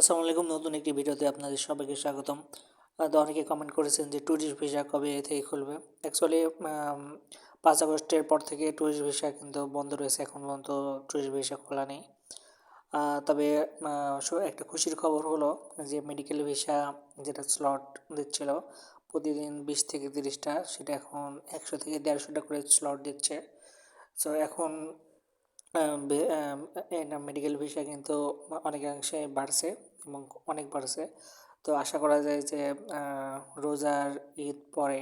আসসালামু আলাইকুম। নতুন একটি ভিডিওতে আপনাদের সবাইকে স্বাগতম। তো অনেকে কমেন্ট করেছেন যে ট্যুরিস্ট ভিসা কবে থেকে খুলবে? অ্যাকচুয়ালি পাঁচ আগস্টের পর থেকে ট্যুরিস্ট ভিসা কিন্তু বন্ধ রয়েছে। এখন পর্যন্ত ট্যুরিস্ট ভিসা খোলা নেই। তবে একটা খুশির খবর হলো যে মেডিকেল ভিসা যেটা স্লট দিচ্ছিল, প্রতিদিন বিশ থেকে তিরিশটা, সেটা এখন একশো থেকে দেড়শোটা করে স্লট দিচ্ছে। সো এখন মেডিকেল ভিসা কিন্তু অনেকাংশে বাড়ছে এবং অনেক বাড়ছে। তো আশা করা যায় যে রোজার ঈদ পরে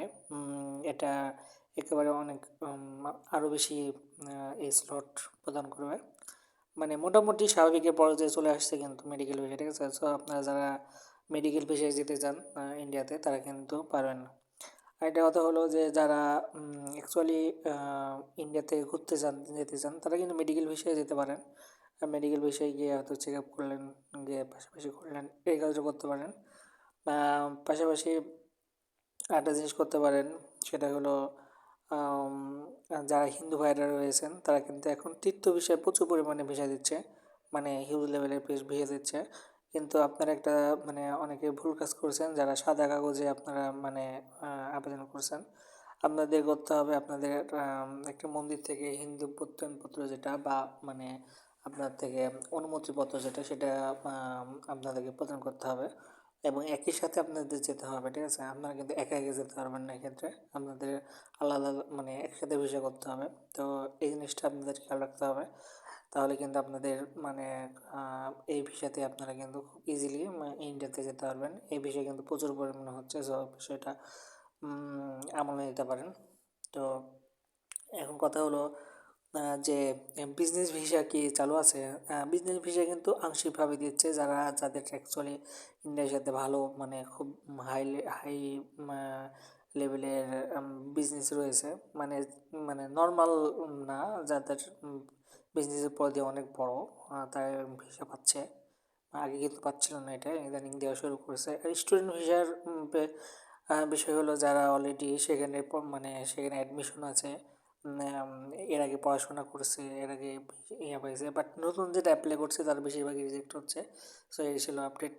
এটা একেবারে অনেক আরও বেশি এই স্লট প্রদান করবে। মানে মোটামুটি স্বাভাবিকের পর্যায়ে চলে আসছে কিন্তু মেডিকেল ভিসা ঠিক আছে? সো আপনারা যারা মেডিকেল ভিসায় যেতে চান ইন্ডিয়াতে তারা কিন্তু পারবেন না। আরেকটা কথা হলো যে, যারা অ্যাকচুয়ালি ইন্ডিয়াতে ঘুরতে চান যেতে চান, তারা কিন্তু মেডিকেল ভিসায় যেতে পারেন। মেডিকেল ভিসায় গিয়ে হয়তো চেক আপ করলেন, গিয়ে পাশাপাশি করলেন এই কাজটা করতে পারেন। পাশাপাশি একটা জিনিস করতে পারেন, সেটা হলো যারা হিন্দু ভাইরা রয়েছেন, তারা কিন্তু এখন তীর্থ বিষয়ে প্রচুর পরিমাণে ভিসা দিচ্ছে। মানে হিউজ লেভেলের ভিসা দিচ্ছে। কিন্তু আপনারা একটা মানে অনেকে ভুল কাজ করছেন, যারা সাদা কাগজে আপনারা মানে আবেদন করছেন। আপনাদের করতে হবে আপনাদের একটা মন্দির থেকে হিন্দু প্রত্যয়নপত্র যেটা বা মানে আপনার থেকে অনুমতিপত্র যেটা, সেটা আপনাদেরকে প্রদান করতে হবে। এবং একই সাথে আপনাদের যেতে হবে, ঠিক আছে? আপনারা কিন্তু একা একা যেতে পারবেন না এক্ষেত্রে। আপনাদের আলাদা মানে একসাথে ভিসা করতে হবে। তো এই জিনিসটা আপনাদের খেয়াল রাখতে হবে। তাহলে কিন্তু আপনাদের মানে এই ভিসাতে আপনারা কিন্তু খুব ইজিলি ইন্ডিয়াতে যেতে পারবেন। এই বিষয়ে কিন্তু প্রচুর পরিমাণে হচ্ছে সো বিষয়টা আমলে নিতে পারেন। তো এখন কথা হলো যে বিজনেস ভিসা কি চালু আছে? বিজনেস ভিসা কিন্তু আংশিকভাবে দিচ্ছে যারা, যাদের অ্যাকচুয়ালি ইন্ডিয়ার সাথে ভালো মানে খুব হাই হাই লেভেলের বিজনেস রয়েছে। মানে মানে নর্মাল না, যাদের বিজনেসের পদে অনেক বড় তারা ভিসা পাচ্ছে। আগে কিন্তু পাচ্ছিল না এটা, ইদানিং দেওয়া শুরু করেছে। স্টুডেন্ট ভিসার বিষয় হলো যারা অলরেডি সেখানে মানে সেখানে অ্যাডমিশন আছে এর আগে পড়াশোনা করছে, এর আগে ইয়ে পাইছে বাট নতুন যেটা অ্যাপ্লাই করছে, তার বেশিরভাগই রিজেক্ট হচ্ছে। সো এই ছিল আপডেট